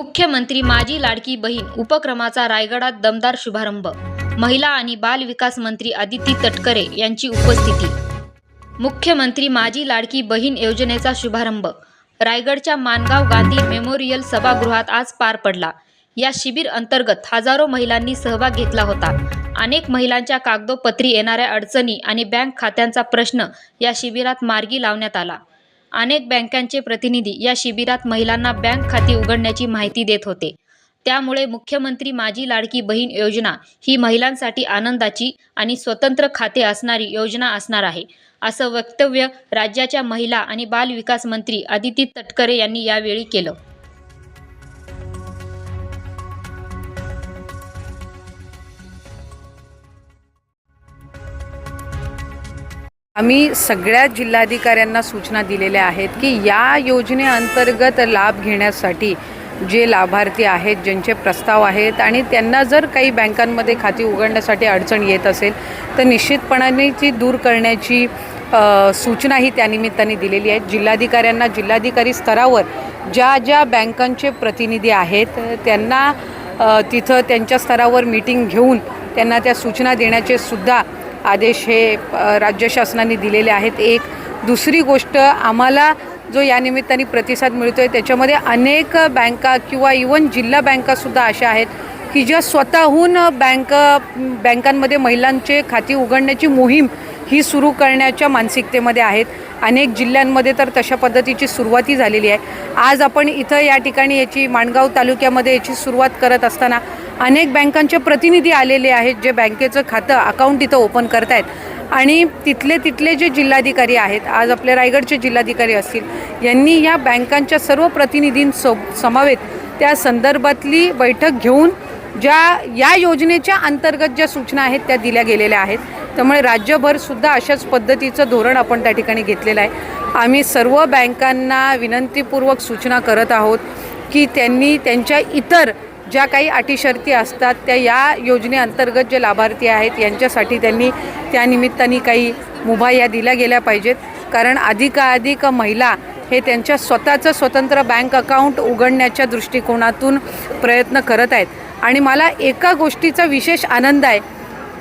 मुख्यमंत्री माझी लाडकी बहीण उपक्रमाचा रायगडात दमदार शुभारंभ. महिला आणि बाल विकास मंत्री आदिती तटकरे यांची उपस्थिती. मुख्यमंत्री माझी लाडकी बहीण योजनेचा शुभारंभ. रायगडच्या मानगाव गांधी मेमोरियल सभागृहात आज पार पडला. या शिबिर अंतर्गत हजारो महिलांनी सहभाग घेतला होता. अनेक महिलांच्या कागदोपत्री येणाऱ्या अडचणी आणि बँक खात्यांचा प्रश्न या शिबिरात मार्गी लावण्यात आला. अनेक बँकांचे प्रतिनिधी या शिबिरात महिलांना बँक खाती उघडण्याची माहिती देत होते. त्यामुळे मुख्यमंत्री माझी लाडकी बहीण योजना ही महिलांसाठी आनंदाची आणि स्वतंत्र खाते असणारी योजना असणार आहे असं वक्तव्य राज्याच्या महिला आणि बाल विकास मंत्री आदिती तटकरे यांनी यावेळी केलं. आम्ही सगळ्या जिल्हाधिकाऱ्यांना सूचना दिलेल्या आहेत की या योजनेअंतर्गत लाभ घेण्यासाठी जे लाभार्थी आहेत ज्यांचे प्रस्ताव आहेत आणि त्यांना जर काही बँकांमध्ये खाती उघडण्यासाठी अडचण येत असेल तर निश्चितपणाने ती दूर करण्याची सूचनाही त्यानिमित्ताने दिलेली आहे. जिल्हाधिकाऱ्यांना जिल्हाधिकारी स्तरावर ज्या ज्या बँकांचे प्रतिनिधी आहेत त्यांना तिथं त्यांच्या स्तरावर मीटिंग घेऊन त्यांना त्या सूचना देण्याचे सुद्धा आदेश हे राज्य शासनाने दिलेले आहेत. एक दुसरी गोष्ट आम्हाला जो या निमित्ताने प्रतिसाद मिळतो आहे त्याच्यामध्ये अनेक बँका किंवा इवन जिल्हा बँकासुद्धा अशा आहेत की ज्या स्वतःहून बँक बँकांमध्ये महिलांचे खाती उघडण्याची मोहीम ही सुरू करण्याच्या मानसिकतेमध्ये आहेत. अनेक जिल्ह्यांमध्ये तर तशा पद्धतीची सुरुवाती झालेली आहे. आज आपण इथं या ठिकाणी याची माणगाव तालुक्यामध्ये याची सुरुवात करत असताना अनेक बँकांचे प्रतिनिधी आलेले आहेत जे बँकेचं खातं अकाउंट इथं ओपन करतायत. आणि तिथले तिथले जे जिल्हाधिकारी आहेत आज आपले रायगडचे जिल्हाधिकारी असतील यांनी या बँकांच्या सर्व प्रतिनिधींसो समवेत त्या संदर्भातली बैठक घेऊन ज्या या योजनेच्या अंतर्गत ज्या सूचना आहेत त्या दिल्या गेलेल्या आहेत. त्यामुळे राज्यभरसुद्धा अशाच पद्धतीचं धोरण आपण त्या ठिकाणी घेतलेलं आहे. आम्ही सर्व बँकांना विनंतीपूर्वक सूचना करत आहोत की त्यांनी त्यांच्या इतर ज्या काही अटी शर्ती असतात त्या या योजनेअंतर्गत जे लाभार्थी आहेत यांच्यासाठी त्यांनी त्यानिमित्ताने काही मुभा या दिल्या गेल्या पाहिजेत. कारण अधिकाधिक महिला हे त्यांच्या स्वतःचं स्वतंत्र बँक अकाउंट उघडण्याच्या दृष्टिकोनातून प्रयत्न करत आहेत. आणि मला एका गोष्टीचा विशेष आनंद आहे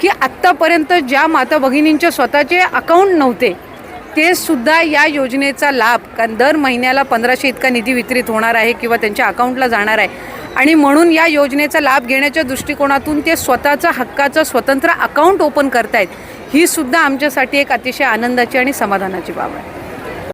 की आत्तापर्यंत ज्या माता भगिनींचे स्वतःचे अकाउंट नव्हते ते सुद्धा या योजनेचा लाभ कारण दर महिन्याला पंधराशे इतका निधी वितरित होणार आहे किंवा त्यांच्या अकाउंटला जाणार आहे आणि म्हणून या योजनेचा लाभ घेण्याच्या दृष्टिकोनातून ते स्वतःचा हक्काचं स्वतंत्र अकाउंट ओपन करतायत ही सुद्धा आमच्यासाठी एक अतिशय आनंदाची आणि समाधानाची बाब आहे.